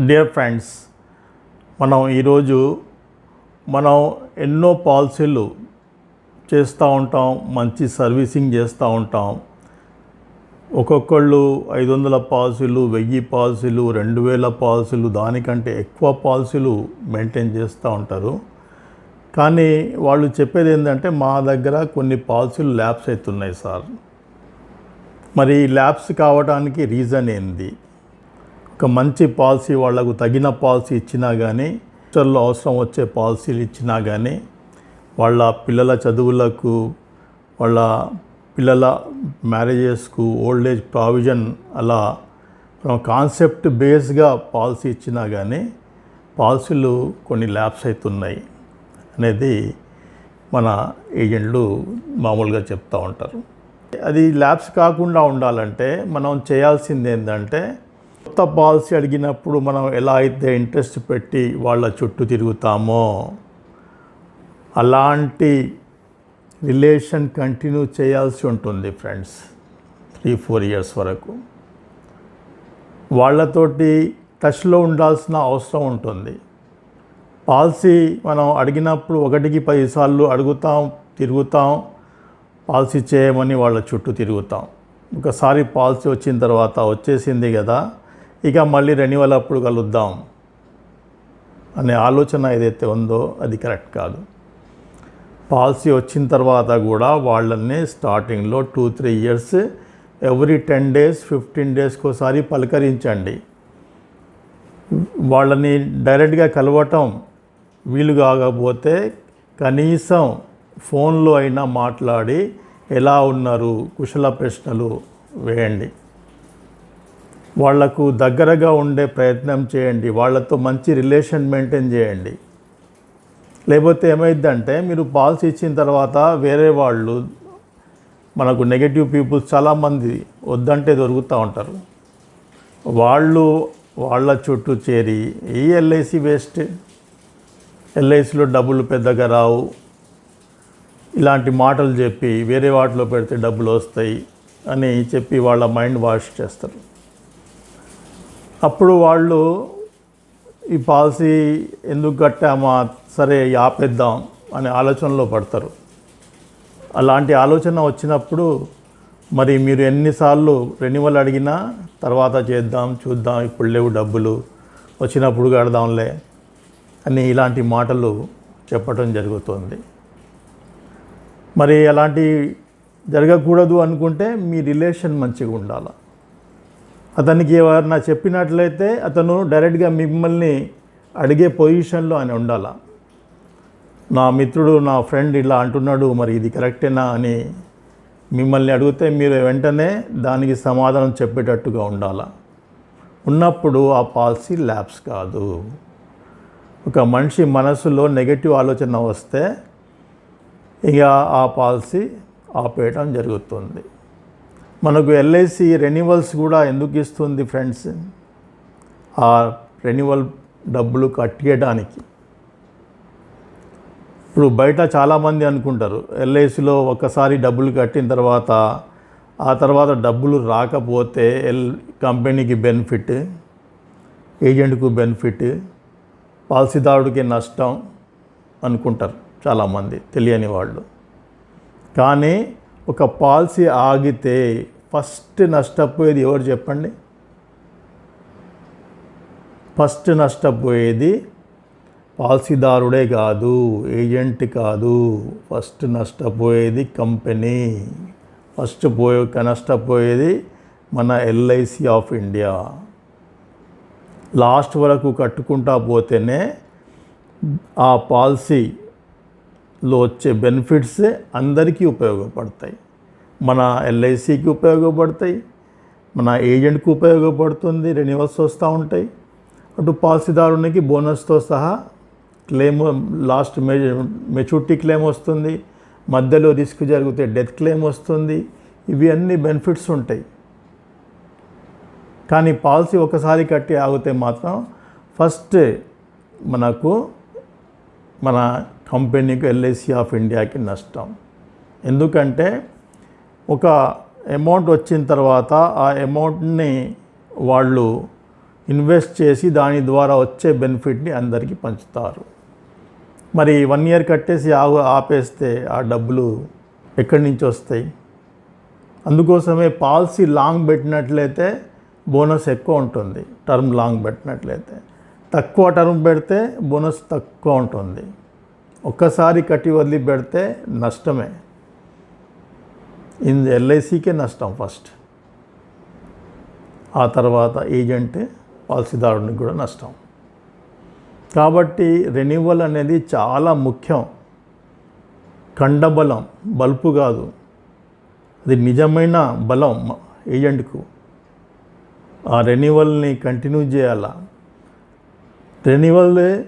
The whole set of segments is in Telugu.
డియర్ ఫ్రెండ్స్ మనం ఈరోజు మనం ఎన్నో పాలసీలు చేస్తూ ఉంటాం మంచి సర్వీసింగ్ చేస్తూ ఉంటాం. ఒక్కొక్కళ్ళు ఐదు వందల పాలసీలు వెయ్యి పాలసీలు రెండు వేల పాలసీలు దానికంటే ఎక్కువ పాలసీలు మెయింటైన్ చేస్తూ ఉంటారు. కానీ వాళ్ళు చెప్పేది ఏంటంటే మా దగ్గర కొన్ని పాలసీలు ల్యాబ్స్ అవుతున్నాయి సార్. మరి ల్యాబ్స్ కావడానికి రీజన్ ఏంది? ఒక మంచి పాలసీ వాళ్ళకు తగిన పాలసీ ఇచ్చినా కానీ ఫ్యూచర్లో అవసరం వచ్చే పాలసీలు ఇచ్చినా కానీ వాళ్ళ పిల్లల చదువులకు వాళ్ళ పిల్లల మ్యారేజెస్కు ఓల్డ్ ఏజ్ ప్రావిజన్ అలా కాన్సెప్ట్ బేస్గా పాలసీ ఇచ్చినా కానీ పాలసీలు కొన్ని ల్యాబ్స్ అవుతున్నాయి అనేది మన ఏజెంట్లు మామూలుగా చెప్తూ ఉంటారు. అది ల్యాబ్స్ కాకుండా ఉండాలంటే మనం చేయాల్సింది ఏంటంటే కొత్త పాలసీ అడిగినప్పుడు మనం ఎలా అయితే ఇంట్రెస్ట్ పెట్టి వాళ్ళ చుట్టూ తిరుగుతామో అలాంటి రిలేషన్ కంటిన్యూ చేయాల్సి ఉంటుంది ఫ్రెండ్స్ త్రీ ఫోర్ ఇయర్స్ వరకు. వాళ్ళతోటి టచ్లో ఉండాల్సిన అవసరం ఉంటుంది. పాలసీ మనం అడిగినప్పుడు ఒకటికి పదిసార్లు అడుగుతాం తిరుగుతాం పాలసీ చేయమని వాళ్ళ చుట్టూ తిరుగుతాం. ఒకసారి పాలసీ వచ్చిన తర్వాత వచ్చేసింది కదా ఇక మళ్ళీ రెన్యువల్ అప్పుడు కలుద్దాం అనే ఆలోచన ఏదైతే ఉందో అది కరెక్ట్ కాదు. పాలసీ వచ్చిన తర్వాత కూడా వాళ్ళని స్టార్టింగ్లో two three years every ten days fifteen డేస్కి ఒకసారి పలకరించండి. వాళ్ళని డైరెక్ట్గా కలవటం వీలు కాకపోతే కనీసం ఫోన్లో అయినా మాట్లాడి ఎలా ఉన్నారు కుశల ప్రశ్నలు వేయండి. వాళ్ళకు దగ్గరగా ఉండే ప్రయత్నం చేయండి. వాళ్ళతో మంచి రిలేషన్ మెయింటైన్ చేయండి. లేకపోతే ఏమైందంటే మీరు పాలసీ ఇచ్చిన తర్వాత వేరే వాళ్ళు మనకు నెగటివ్ పీపుల్స్ చాలామంది వద్దంటే దొరుకుతూ ఉంటారు. వాళ్ళు వాళ్ళ చుట్టూ చేరి ఈ ఎల్ఐసి వేస్ట్. ఎల్ఐసిలో డబ్బులు పెద్దగా రావు. ఇలాంటి మాటలు చెప్పి వేరే వాటిలో పెడితే డబ్బులు వస్తాయి అని చెప్పి వాళ్ళ మైండ్ వాష్ చేస్తారు. అప్పుడు వాళ్ళు ఈ పాలసీ ఎందుకు కట్టామా సరే ఆపేద్దాం అనే ఆలోచనలో పడతారు. అలాంటి ఆలోచన వచ్చినప్పుడు మరి మీరు ఎన్నిసార్లు రెన్యువల్ అడిగినా తర్వాత చేద్దాం చూద్దాం ఇప్పుడు లేవు డబ్బులు వచ్చినప్పుడు కడదాంలే అని ఇలాంటి మాటలు చెప్పటం జరుగుతుంది. మరి అలాంటి జరగకూడదు అనుకుంటే మీ రిలేషన్ మంచిగా ఉండాలి అతనికి ఎవరన్నా చెప్పినట్లయితే అతను డైరెక్ట్గా మిమ్మల్ని అడిగే పొజిషన్లో ఆయన ఉండాల? నా మిత్రుడు నా ఫ్రెండ్ ఇలా అంటున్నాడు మరి ఇది కరెక్టేనా అని మిమ్మల్ని అడిగితే మీరు వెంటనే దానికి సమాధానం చెప్పేటట్టుగా ఉండాల? ఉన్నప్పుడు ఆ పాలసీ ల్యాబ్స్ కాదు. ఒక మనిషి మనసులో నెగటివ్ ఆలోచన వస్తే ఇక ఆ పాలసీ ఆపేయటం జరుగుతుంది. మనకు ఎల్ఐసి రెన్యువల్స్ కూడా ఎందుకు ఇస్తుంది ఫ్రెండ్స్? ఆ రెన్యువల్ డబ్బులు కట్టేయడానికి. ఇప్పుడు బయట చాలామంది అనుకుంటారు ఎల్ఐసిలో ఒకసారి డబ్బులు కట్టిన తర్వాత ఆ తర్వాత డబ్బులు రాకపోతే ఎల్ కంపెనీకి బెనిఫిట్ ఏజెంట్కు బెనిఫిట్ పాలసీదారుడికి నష్టం అనుకుంటారు చాలామంది తెలియని వాళ్ళు. కానీ ఒక పాలసీ ఆగితే ఫస్ట్ నష్టపోయేది ఎవరు చెప్పండి? ఫస్ట్ నష్టపోయేది పాలసీదారుడే కాదు ఏజెంట్ కాదు. ఫస్ట్ నష్టపోయేది కంపెనీ. ఫస్ట్ పోయే నష్టపోయేది మన ఎల్ఐసి ఆఫ్ ఇండియా. లాస్ట్ వరకు కట్టుకుంటా పోతేనే ఆ పాలసీలో వచ్చే బెనిఫిట్స్ అందరికీ ఉపయోగపడతాయి. మన ఎల్ఐసికి ఉపయోగపడతాయి మన ఏజెంట్కి ఉపయోగపడుతుంది రెన్యువల్స్ వస్తూ ఉంటాయి. అటు పాలసీదారునికి బోనస్తో సహా క్లెయిమ్ లాస్ట్ మే మెచ్యూరిటీ క్లెయిమ్ వస్తుంది. మధ్యలో రిస్క్ జరిగితే డెత్ క్లెయిమ్ వస్తుంది. ఇవి అన్ని బెనిఫిట్స్ ఉంటాయి. కానీ పాలసీ ఒకసారి కట్టి ఆగితే మాత్రం ఫస్ట్ మనకు మన కంపెనీకి ఎల్ఐసి ఆఫ్ ఇండియాకి నష్టం. ఎందుకంటే ఒక అమౌంట్ వచ్చిన తర్వాత ఆ అమౌంట్ని వాళ్ళు ఇన్వెస్ట్ చేసి దాని ద్వారా వచ్చే బెనిఫిట్ని అందరికీ పంచుతారు. మరి వన్ ఇయర్ కట్టేసి ఆగు ఆపేస్తే ఆ డబ్బులు ఎక్కడి నుంచి వస్తాయి? అందుకోసమే పాలసీ లాంగ్ పెట్టినట్లయితే బోనస్ ఎక్కువ ఉంటుంది టర్మ్ లాంగ్ పెట్టినట్లయితే. తక్కువ టర్మ్ పెడితే బోనస్ తక్కువ ఉంటుంది. ఒక్కసారి కట్టి వదిలి పెడితే నష్టమే. ఇన్ ఎల్ఐసికే నష్టం ఫస్ట్. ఆ తర్వాత ఏజెంటే పాలసీదారునికి కూడా నష్టం. కాబట్టి రెన్యువల్ అనేది చాలా ముఖ్యం. కండబలం బల్పు కాదు. అది నిజమైన బలం ఏజెంట్కు. ఆ రెన్యువల్ని కంటిన్యూ చేయాలా? రెన్యువల్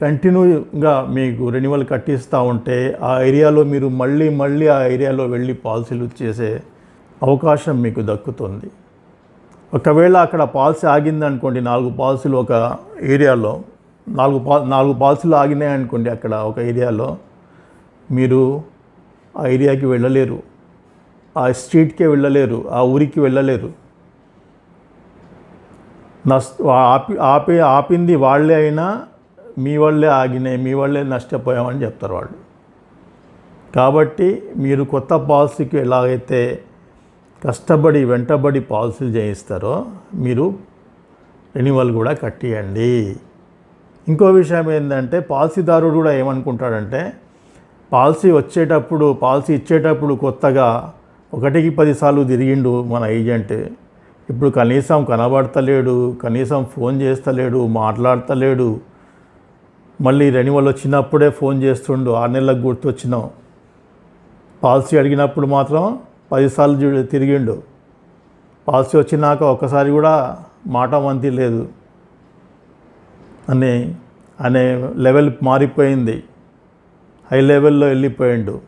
కంటిన్యూగా మీకు రెన్యువల్ కట్టిస్తూ ఉంటే ఆ ఏరియాలో మీరు మళ్ళీ మళ్ళీ ఆ ఏరియాలో వెళ్ళి పాలసీలు చేసే అవకాశం మీకు దక్కుతుంది. ఒకవేళ అక్కడ పాలసీ ఆగింది అనుకోండి నాలుగు పాలసీలు ఒక ఏరియాలో నాలుగు పా నాలుగు పాలసీలు ఆగినాయి అనుకోండి అక్కడ ఒక ఏరియాలో మీరు ఆ ఏరియాకి వెళ్ళలేరు. ఆ స్ట్రీట్కే వెళ్ళలేరు ఆ ఊరికి వెళ్ళలేరు. నష్ట ఆపి ఆపి ఆపింది వాళ్ళే అయినా మీ వాళ్ళే ఆగినాయి మీ వాళ్ళే నష్టపోయామని చెప్తారు వాళ్ళు. కాబట్టి మీరు కొత్త పాలసీకి ఎలాగైతే కష్టపడి వెంటబడి పాలసీలు చేయిస్తారో మీరు రెన్యువల్ కూడా కట్టియండి. ఇంకో విషయం ఏంటంటే పాలసీదారుడు కూడా ఏమనుకుంటాడంటే పాలసీ వచ్చేటప్పుడు పాలసీ ఇచ్చేటప్పుడు కొత్తగా ఒకటికి పదిసార్లు తిరిగిండు మన ఏజెంట్. ఇప్పుడు కనీసం కనబడతలేడు కనీసం ఫోన్ చేస్తలేడు మాట్లాడతలేడు మళ్ళీ రెన్యువల్ వచ్చినప్పుడే ఫోన్ చేస్తుండు ఆరు నెలలకు గుర్తొచ్చినాం. పాలసీ అడిగినప్పుడు మాత్రం పదిసార్లు చూ- తిరిగిండు. పాలసీ వచ్చినాక ఒక్కసారి కూడా మాట వంతి లేదు అని అనే లెవెల్ మారిపోయింది. హై లెవెల్లో వెళ్ళిపోయిండు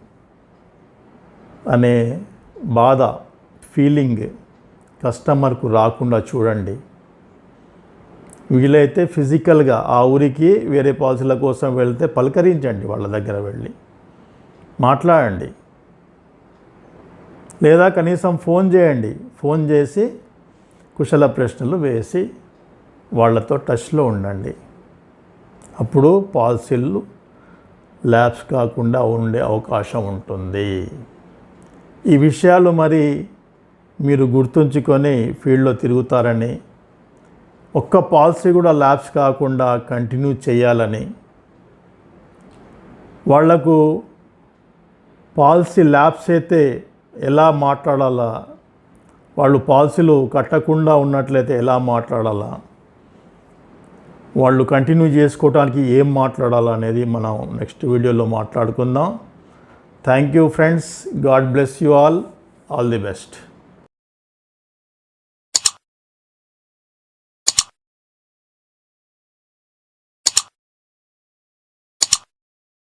అనే బాధ ఫీలింగ్ కస్టమర్కు రాకుండా చూడండి. వీలైతే ఫిజికల్గా ఆ ఊరికి వేరే పాలసీల కోసం వెళ్తే పలకరించండి వాళ్ళ దగ్గర వెళ్ళి. మాట్లాడండి. లేదా కనీసం ఫోన్ చేయండి. ఫోన్ చేసి కుశల ప్రశ్నలు వేసి వాళ్ళతో టచ్లో ఉండండి. అప్పుడు పాలసీలు ల్యాబ్స్ కాకుండా ఉండే అవకాశం ఉంటుంది. ఈ విషయాలు మరి మీరు గుర్తుంచుకొని ఫీల్డ్లో తిరుగుతారని ఒక్క పాలసీ కూడా ల్యాబ్స్ కాకుండా కంటిన్యూ చేయాలని వాళ్ళకు పాలసీ ల్యాబ్స్ అయితే ఎలా మాట్లాడాలా? వాళ్ళు పాలసీలు కట్టకుండా ఉన్నట్లయితే ఎలా మాట్లాడాలా? వాళ్ళు కంటిన్యూ చేసుకోవడానికి ఏం మాట్లాడాలా అనేది మనం నెక్స్ట్ వీడియోలో మాట్లాడుకుందాం. Thank you friends. God bless you all. All the best.